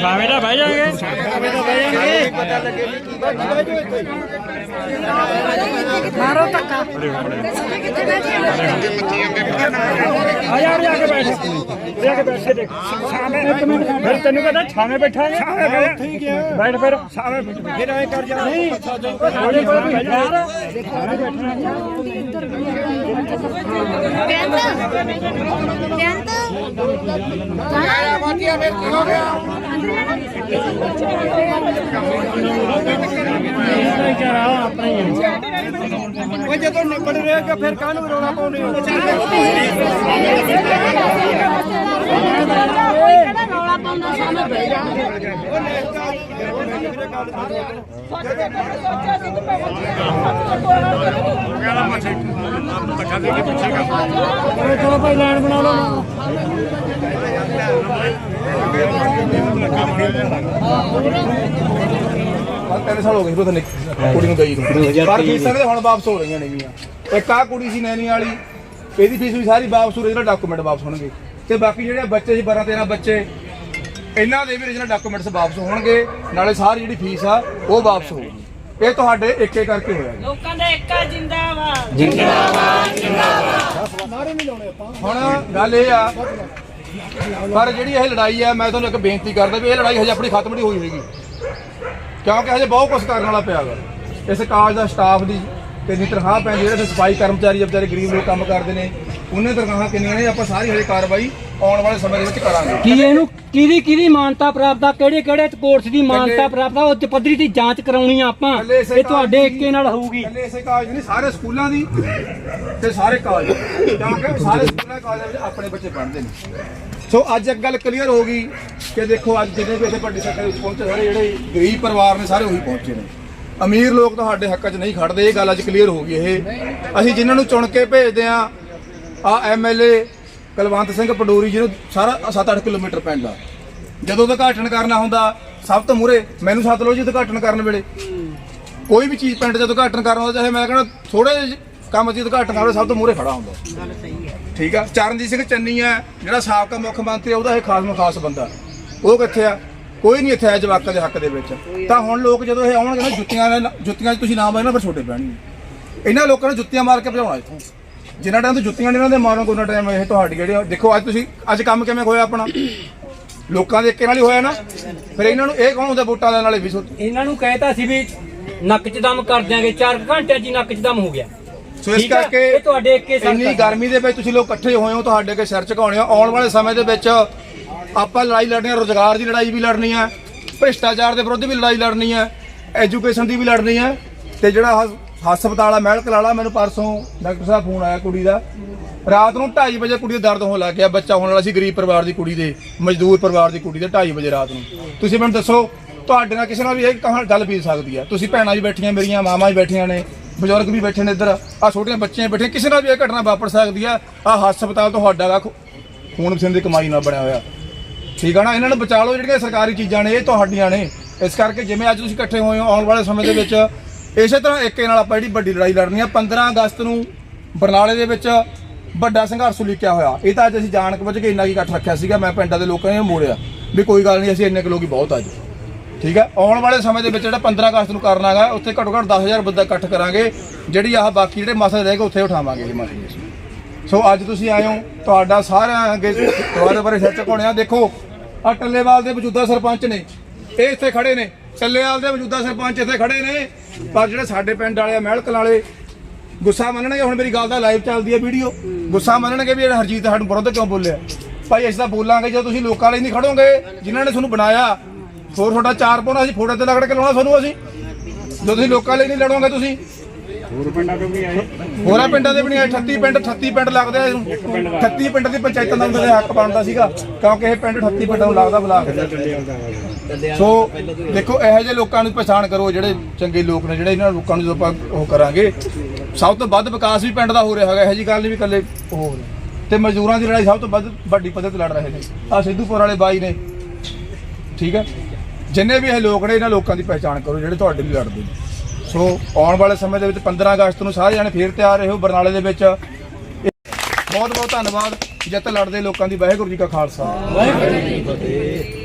ਛਾਵੇਂ ਦਾ ਬਹਿ ਜਾਗੇ ਮਾਰੋ ਧੱਕਾ। ਆ ਯਾਰ ਜਾ ਕੇ ਬੈਠ। ਜਾ ਕੇ ਬੈਠ ਕੇ ਦੇਖ। ਛਾਵੇਂ। ਇੱਕ ਮਿੰਟ ਫਿਰ ਤੈਨੂੰ ਕਹਿੰਦਾ ਛਾਵੇਂ ਬੈਠਾਂਗੇ। ਛਾਵੇਂ ਉੱਥੇ ਹੀ। ਗਿਆ ਬੈਠ ਫਿਰ। ਛਾਵੇਂ ਫਿਰ ਐ ਕਰ ਜਾ। ਨਹੀਂ। ਉਹਦੇ ਕੋਲ ਵੀ ਯਾਰ ਛਾਵੇਂ ਬੈਠਣਾ ਆਪਣਾ ਹੀ ਉਹ ਜਦੋਂ ਨਿਬੜ ਰਿਹਾ ਕਿ ਫਿਰ ਕਾਹਨੂੰ ਰੋਣਾ ਪਾਉਨੇ ਹੋ ਰੌਲਾ ਪਾਉਂਦਾ ਸਾਹਮਣੇ ਬਹਿ ਜਾ ਚਲੋ ਭਾਈ ਲਾਈਨ ਬਣਾ ਲਓ। ਹਾਂ ਤਿੰਨ ਸਾਲ ਹੋ ਗਏ ਸੀ ਪਤਾ ਕੁੜੀ ਨੂੰ ਗਈ ਨੂੰ। ਪਰ ਫੀਸਾਂ ਦੇ ਹੁਣ ਵਾਪਸ ਹੋ ਰਹੀਆਂ ਨੇਗੀਆਂ। ਇੱਕ ਆ ਕੁੜੀ ਸੀ ਨੈਣੀ ਵਾਲੀ ਇਹਦੀ ਫੀਸ ਵੀ ਸਾਰੀ ਵਾਪਸ ਹੋ ਰਹੀ ਜਿਹੜਾ ਡਾਕੂਮੈਂਟ ਵਾਪਸ ਹੋਣਗੇ। ਤੇ ਬਾਕੀ ਜਿਹੜੇ ਬੱਚੇ ਸੀ 12 13 ਬੱਚੇ ਇਹਨਾਂ ਦੇ ਵੀ original ਡਾਕੂਮੈਂਟਸ ਵਾਪਸ ਹੋਣਗੇ ਨਾਲੇ ਸਾਰੀ ਜਿਹੜੀ ਫੀਸ ਆ ਉਹ ਵਾਪਸ ਹੋਊਗੀ। ਇਹ ਤੁਹਾਡੇ ਇੱਕ ਇੱਕ ਕਰਕੇ ਹੋਇਆ ਜੀ। ਲੋਕਾਂ ਦਾ ਇੱਕਾ ਜਿੰਦਾਬਾਦ। ਹੁਣ ਗੱਲ ਇਹ ਆ, ਪਰ ਜਿਹੜੀ ਇਹ ਲੜਾਈ ਆ, ਮੈਂ ਤੁਹਾਨੂੰ ਇੱਕ ਬੇਨਤੀ ਕਰਦਾ ਵੀ ਇਹ ਲੜਾਈ ਹਜੇ ਆਪਣੀ ਖਤਮ ਨਹੀਂ ਹੋਈ ਹੈਗੀ। ਕਿਉਂਕਿ ਹਜੇ ਬਹੁਤ ਕੁਝ ਕਰਨ ਵਾਲਾ ਪਿਆ ਵਾ। ਇਸ ਕਾਲਜ ਦਾ ਸਟਾਫ ਦੀ ਕਿੰਨੀ ਤਨਖਾਹ ਪੈਂਦੀ ਜਿਹੜੇ ਸਫ਼ਾਈ ਕਰਮਚਾਰੀ ਵਿਚਾਰੇ ਗਰੀਬ ਲੋਕ ਕੰਮ ਕਰਦੇ ਨੇ, ਉਹਨੇ ਤਨਖਾਹਾਂ ਕਿੰਨੀਆਂ ਨੇ, ਆਪਾਂ ਸਾਰੀ ਹਜੇ ਕਾਰਵਾਈ ਆਉਣ ਵਾਲੇ ਸਮੇਂ ਦੇ ਵਿੱਚ ਕਰਾਂਗੇ। ਕੀ ਇਹਨੂੰ ਕਿਹਦੀ ਕਿਹਦੀ ਮਾਨਤਾ ਪ੍ਰਾਪਤ ਆ? ਕਿਹੜੇ ਕਿਹੜੇ ਕੋਰਸ ਦੀ ਮਾਨਤਾ ਪ੍ਰਾਪਤ ਆ? ਉੱਚ ਪੱਧਰੀ ਦੀ ਜਾਂਚ ਕਰਾਉਣੀ ਆ ਆਪਾਂ। ਇਕੱਲੇ ਇਸੇ ਇਹ ਤੁਹਾਡੇ ਕਾਲਜ ਏਕੇ ਨਾਲ ਹੋਊਗੀ। ਇਕੱਲੇ ਇਸੇ ਕਾਲਜ ਨਹੀਂ ਸਾਰੇ ਸਕੂਲਾਂ ਦੀ ਤੇ ਸਾਰੇ ਕਾਲਜ। ਕਿਉਂਕਿ ਸਾਰੇ ਸਕੂਲਾਂ ਕਾਲਜਾਂ ਵਿੱਚ ਆਪਣੇ ਬੱਚੇ ਪੜ੍ਹਦੇ ਨੇ। ਸੋ ਅੱਜ ਇੱਕ ਗੱਲ ਕਲੀਅਰ ਹੋ ਗਈ ਕਿ ਦੇਖੋ ਅੱਜ ਜਿੰਨੇ ਵੀ ਇੱਥੇ ਵੱਡੀ ਸੰਖਿਆ ਵਿੱਚ ਪਹੁੰਚੇ ਸਾਰੇ ਜਿਹੜੇ ਗਰੀਬ ਪਰਿਵਾਰ ਨੇ ਸਾਰੇ ਉਹੀ ਪਹੁੰਚੇ ਨੇ। ਅਮੀਰ ਲੋਕ ਤੁਹਾਡੇ ਹੱਕ 'ਚ ਨਹੀਂ ਖੜਦੇ ਇਹ ਗੱਲ ਅੱਜ ਕਲੀਅਰ ਹੋ ਗਈ ਇਹ। ਅਸੀਂ ਜਿਨ੍ਹਾਂ ਨੂੰ ਚੁਣ ਕੇ ਭੇਜਦੇ ਆ ਆ ਐਮਐਲਏ ਕੁਲਵੰਤ ਸਿੰਘ ਪਡੋਰੀ ਜਿਹਨੂੰ ਸਾਰਾ 7-8 ਕਿਲੋਮੀਟਰ ਪਿੰਡ ਆ ਜਦੋਂ ਉਦਘਾਟਨ ਕਰਨਾ ਹੁੰਦਾ ਸਭ ਤੋਂ ਮੂਰੇ ਮੈਨੂੰ ਸੱਦ ਲਓ ਜੀ ਉਦਘਾਟਨ ਕਰਨ ਵੇਲੇ। ਕੋਈ ਵੀ ਚੀਜ਼ ਪਿੰਡ 'ਚ ਉਦਘਾਟਨ ਕਰਨਾ ਹੁੰਦਾ ਚਾਹੇ ਮੈਂ ਕਹਿੰਦਾ ਥੋੜੇ ਜਿਹੇ ਕੰਮ 'ਚ ਉਦਘਾਟਨ ਕਰਨਾ ਸਭ ਤੋਂ ਮੂਰੇ ਖੜਾ ਹੁੰਦਾ। ਠੀਕ ਆ? ਚਰਨਜੀਤ ਸਿੰਘ ਚੰਨੀ ਆ ਜਿਹੜਾ ਸਾਬਕਾ ਮੁੱਖ ਮੰਤਰੀ ਆ, ਉਹਦਾ ਇਹ ਖਾਸ ਮੁਖਾਸ ਬੰਦਾ। ਉਹ ਕਿੱਥੇ ਆ? ਕੋਈ ਨਹੀਂ ਇੱਥੇ ਆ ਜਵਾਕਾਂ ਦੇ ਹੱਕ ਦੇ ਵਿੱਚ। ਤਾਂ ਹੁਣ ਲੋਕ ਜਦੋਂ ਇਹ ਆਉਣਗੇ ਨਾ ਜੁੱਤੀਆਂ ਜੁੱਤੀਆਂ 'ਚ ਤੁਸੀਂ ਨਾਮ ਆਏ ਨਾ ਫਿਰ ਛੋਟੇ ਪੈਣਗੇ। ਇਹਨਾਂ ਲੋਕਾਂ ਨੂੰ ਜੁੱਤੀਆਂ ਮਾਰ ਕੇ ਭਜਾਉਣਾ ਇੱਥੋਂ। ਜਿੰਨਾ ਟਾਈਮ ਤੋਂ ਜੁੱਤੀਆਂ ਨਹੀਂ ਇਹਨਾਂ ਦੇ ਮਾਰੋਗੇ ਉਹਨਾਂ ਟਾਈਮ ਇਹ ਤੁਹਾਡੀ ਜਿਹੜੀ ਦੇਖੋ ਅੱਜ ਤੁਸੀਂ ਅੱਜ ਕੰਮ ਕਿਵੇਂ ਹੋਇਆ ਆਪਣਾ? ਲੋਕਾਂ ਦੇ ਇੱਕੇ ਨਾਲ ਹੀ ਹੋਇਆ ਨਾ? ਫਿਰ ਇਹਨਾਂ ਨੂੰ ਇਹ ਕੌਣ ਹੁੰਦਾ ਵੋਟਾਂ ਲੈਣ ਵਾਲੇ ਵੀ ਸੋ ਇਹਨਾਂ ਨੂੰ ਕਹਿਤਾ ਸੀ ਵੀ ਨੱਕ 'ਚ ਦਮ ਕਰ ਦਿਆਂਗੇ। 4 ਘੰਟਿਆਂ 'ਚ ਹੀ ਨੱਕ 'ਚ ਦਮ ਹੋ ਗਿਆ। ਸੋ ਇਸ? ਕਰਕੇ ਇਹ ਤੁਹਾਡੇ ਇੱਕੇ ਸਰ ਇੰਨੀ ਗਰਮੀ ਦੇ ਵਿੱਚ ਤੁਸੀਂ ਲੋਕ ਇਕੱਠੇ ਹੋਏ ਹੋ ਤੁਹਾਡੇ ਅੱਗੇ ਸਿਰ ਝੁਕਾਉਣੇ ਆ ਆਉਣ ਵਾਲੇ ਸਮੇਂ ਦੇ ਵਿੱਚ ਆਪਾਂ ਲੜਾਈ ਲੜਨੀ ਆ ਰੋਜ਼ਗਾਰ ਦੀ ਲੜਾਈ ਵੀ ਲੜਨੀ ਆ ਭ੍ਰਿਸ਼ਟਾਚਾਰ ਦੇ ਵਿਰੁੱਧ ਵੀ ਲੜਾਈ ਲੜਨੀ ਆ ਐਜੂਕੇਸ਼ਨ ਦੀ ਵੀ ਲੜਨੀ ਆ ਤੇ ਜਿਹੜਾ ਹਸਪਤਾਲ ਆ ਮੈਡੀਕਲ ਵਾਲਾ, ਮੈਨੂੰ ਪਰਸੋਂ ਡਾਕਟਰ ਸਾਹਿਬ ਫੋਨ ਆਇਆ ਕੁੜੀ ਦਾ। ਰਾਤ ਨੂੰ 2:30 ਵਜੇ ਕੁੜੀ ਦਾ ਦਰਦ ਹੋਣ ਲੱਗ ਗਿਆ, ਬੱਚਾ ਹੋਣ ਵਾਲਾ ਸੀ ਗਰੀਬ ਪਰਿਵਾਰ ਦੀ ਕੁੜੀ ਦੇ, ਮਜ਼ਦੂਰ ਪਰਿਵਾਰ ਦੀ ਕੁੜੀ ਦੇ 2:30 ਵਜੇ ਰਾਤ ਨੂੰ। ਤੁਸੀਂ ਮੈਨੂੰ ਦੱਸੋ, ਤੁਹਾਡੇ ਨਾਲ ਕਿਸੇ ਨਾਲ ਵੀ ਇਹ ਕਹਾਂ ਗੱਲ ਪੀ ਸਕਦੀ ਆ? ਤੁਸੀਂ ਭੈਣਾਂ ਵੀ ਬੈਠੀਆਂ, ਮੇਰੀਆਂ ਮਾਵਾਂ ਵੀ ਬੈਠੀਆਂ ਨੇ, ਬਜ਼ੁਰਗ ਵੀ ਬੈਠੇ ਨੇ ਇੱਧਰ ਆ ਛੋਟੀਆਂ ਬੱਚੀਆਂ ਬੈਠੀਆਂ, ਕਿਸੇ ਨਾਲ ਵੀ ਇਹ ਘਟਨਾ ਵਾਪਰ ਸਕਦੀ ਆ? ਆ ਹਸਪਤਾਲ ਤੁਹਾਡਾ ਗਾ ਖੂਨ ਪਸੀਨੇ ਦੀ ਕਮਾਈ ਨਾਲ ਬਣਿਆ ਹੋਇਆ। ਠੀਕ ਆ ਨਾ? ਇਹਨਾਂ ਨੂੰ ਬਚਾ ਲਓ ਜਿਹੜੀਆਂ ਸਰਕਾਰੀ ਚੀਜ਼ਾਂ ਨੇ, ਇਹ ਤੁਹਾਡੀਆਂ ਨੇ। ਇਸ ਕਰਕੇ ਜਿਵੇਂ ਅੱਜ ਤੁਸੀਂ ਇਕੱਠੇ ਹੋਏ ਹੋ ਆਉਣ ਵਾਲੇ ਸਮੇਂ ਦੇ ਵਿੱਚ ਇਸੇ ਤਰ੍ਹਾਂ ਏਕੇ ਨਾਲ ਆਪਾਂ ਜਿਹੜੀ ਵੱਡੀ ਲੜਾਈ ਲੜਨੀ ਆ 15 ਅਗਸਤ ਨੂੰ ਬਰਨਾਲੇ ਦੇ ਵਿੱਚ ਵੱਡਾ ਸੰਘਰਸ਼ ਉਲੀਕਿਆ ਹੋਇਆ। ਇਹ ਤਾਂ ਅੱਜ ਅਸੀਂ ਜਾਣ ਕੇ ਕੇ ਇੰਨਾ ਕੀ ਇਕੱਠ ਰੱਖਿਆ ਸੀਗਾ, ਮੈਂ ਪਿੰਡਾਂ ਦੇ ਲੋਕਾਂ ਨੇ ਇਹ ਮੋੜਿਆ ਵੀ ਕੋਈ ਗੱਲ ਨਹੀਂ, ਅਸੀਂ ਇੰਨੇ ਕੁ ਲੋਕ ਹੀ ਬਹੁਤ ਅੱਜ। ਠੀਕ ਹੈ? ਆਉਣ ਵਾਲੇ ਸਮੇਂ ਦੇ ਵਿੱਚ ਜਿਹੜਾ 15 ਅਗਸਤ ਨੂੰ ਕਰਨਾ ਹੈਗਾ, ਉੱਥੇ ਘੱਟੋ ਘੱਟ 10000 ਬੰਦਾ ਇਕੱਠ ਕਰਾਂਗੇ, ਜਿਹੜੀ ਆਹ ਬਾਕੀ ਜਿਹੜੇ ਮਸਲੇ ਰਹਿ ਗਏ, ਉੱਥੇ ਉਠਾਵਾਂਗੇ ਇਹ ਮਸਲੇ। ਸੋ ਅੱਜ ਤੁਸੀਂ ਆਏ ਹੋ, ਤੁਹਾਡਾ ਸਾਰਿਆਂ ਅੱਗੇ ਦੁਆਰੇ ਬਾਰੇ ਸੱਚ ਝੁਕਾਉਣੇ ਆ। ਦੇਖੋ ਆ ਟੱਲੇਵਾਲ ਦੇ ਮੌਜੂਦਾ ਸਰਪੰਚ ਨੇ, ਇਹ ਇੱਥੇ ਖੜੇ ਨੇ। ਟੱਲੇਵਾਲ ਦੇ ਮੌਜੂਦਾ ਸਰਪੰਚ ਇੱਥੇ ਖੜੇ ਨੇ। ਪਰ ਜਿਹੜੇ ਸਾਡੇ ਪਿੰਡ ਵਾਲੇ ਆ ਮਹਿਲਕਲ ਵਾਲੇ ਗੁੱਸਾ ਮੰਨਣਗੇ ਹੁਣ ਮੇਰੀ ਗੱਲ ਦਾ ਲਾਈਵ ਚੱਲਦੀ ਹੈ ਵੀਡੀਓ। ਗੁੱਸਾ ਮੰਨਣਗੇ ਵੀ ਹਰਜੀਤ ਸਾਨੂੰ ਵਿਰੁੱਧ ਕਿਉਂ ਬੋਲਿਆ? ਭਾਈ ਅਸੀਂ ਤਾਂ ਬੋਲਾਂਗੇ ਜਦੋਂ ਤੁਸੀਂ ਲੋਕਾਂ ਲਈ ਨਹੀਂ ਖੜੋਗੇ ਜਿਨ੍ਹਾਂ ਨੇ ਤੁਹਾਨੂੰ ਬਣਾਇਆ। ਹੋਰ ਤੁਹਾਡਾ ਚਾਰ ਪਾਉਣਾ ਅਸੀਂ ਫੋਟੋ ਤੇ ਲਗੜ ਕੇ ਲਾਉਣਾ ਤੁਹਾਨੂੰ ਅਸੀਂ। ਜਦੋਂ ਤੁਸੀਂ ਲੋਕਾਂ ਲਈ ਨਹੀਂ ਲੜੋਗੇ ਤੁਸੀਂ। ਹੋਰ ਪਿੰਡਾਂ ਤੋਂ ਵੀ ਆਏ। ਹੋਰਾਂ ਪਿੰਡਾਂ ਦੇ ਵੀ ਨਹੀਂ ਆਏ 38 ਪਿੰਡ 38 ਪਿੰਡ ਲੱਗਦੇ ਆ ਇਹਨੂੰ। 38 ਪਿੰਡ ਦੀ ਪੰਚਾਇਤਾਂ ਦਾ ਉਹਨਾਂ ਦੇ ਹੱਕ ਬਣਦਾ ਸੀਗਾ ਕਿਉਂਕਿ ਇਹ ਪਿੰਡ 38 ਪਿੰਡਾਂ ਨੂੰ ਲੱਗਦਾ ਬਲਾਕ ਸੋ ਦੇਖੋ ਇਹੋ ਜਿਹੇ ਲੋਕਾਂ ਨੂੰ ਪਛਾਣ ਕਰੋ ਜਿਹੜੇ ਚੰਗੇ ਲੋਕ ਨੇ ਜਿਹੜੇ ਇਹਨਾਂ ਲੋਕਾਂ ਨੂੰ ਜਦੋਂ ਆਪਾਂ ਉਹ ਕਰਾਂਗੇ। ਸਭ ਤੋਂ ਵੱਧ ਵਿਕਾਸ ਵੀ ਪਿੰਡ ਦਾ ਹੋ ਰਿਹਾ ਹੈਗਾ ਇਹੋ ਜਿਹੀ ਗੱਲ ਨਹੀਂ ਵੀ ਇਕੱਲੇ ਉਹ ਹੋ ਰਿਹਾ। ਤੇ ਮਜ਼ਦੂਰਾਂ ਦੀ ਲੜਾਈ ਸਭ ਤੋਂ ਵੱਧ ਵੱਡੀ ਪੱਧਰ ਤੇ ਲੜ ਰਹੇ ਨੇ। ਆ ਸਿੱਧੂਪੁਰ ਵਾਲੇ ਬਾਈ ਨੇ। ਠੀਕ ਹੈ? ਜਿੰਨੇ ਵੀ ਇਹ ਲੋਕ ਨੇ ਇਹਨਾਂ ਲੋਕਾਂ ਦੀ ਪਹਿਚਾਣ ਕਰੋ ਜਿਹੜੇ ਤੁਹਾਡੇ ਲਈ ਲੜਦੇ ਨੇ। ਸੋ ਆਉਣ ਵਾਲੇ ਸਮੇਂ ਦੇ ਵਿੱਚ 15 ਅਗਸਤ ਨੂੰ ਸਾਰੇ ਜਾਣੇ ਫੇਰ ਤਿਆਰ ਰਹੋ ਬਰਨਾਲੇ ਦੇ ਵਿੱਚ। ਬਹੁਤ ਬਹੁਤ ਧੰਨਵਾਦ ਜਿੱਤ ਲੜਦੇ ਲੋਕਾਂ ਦੀ ਵਾਹਿਗੁਰੂ ਜੀ ਕਾ ਖਾਲਸਾ। ਵਾਹਿਗੁਰੂ ਜੀ ਕੀ ਫਤਿਹ।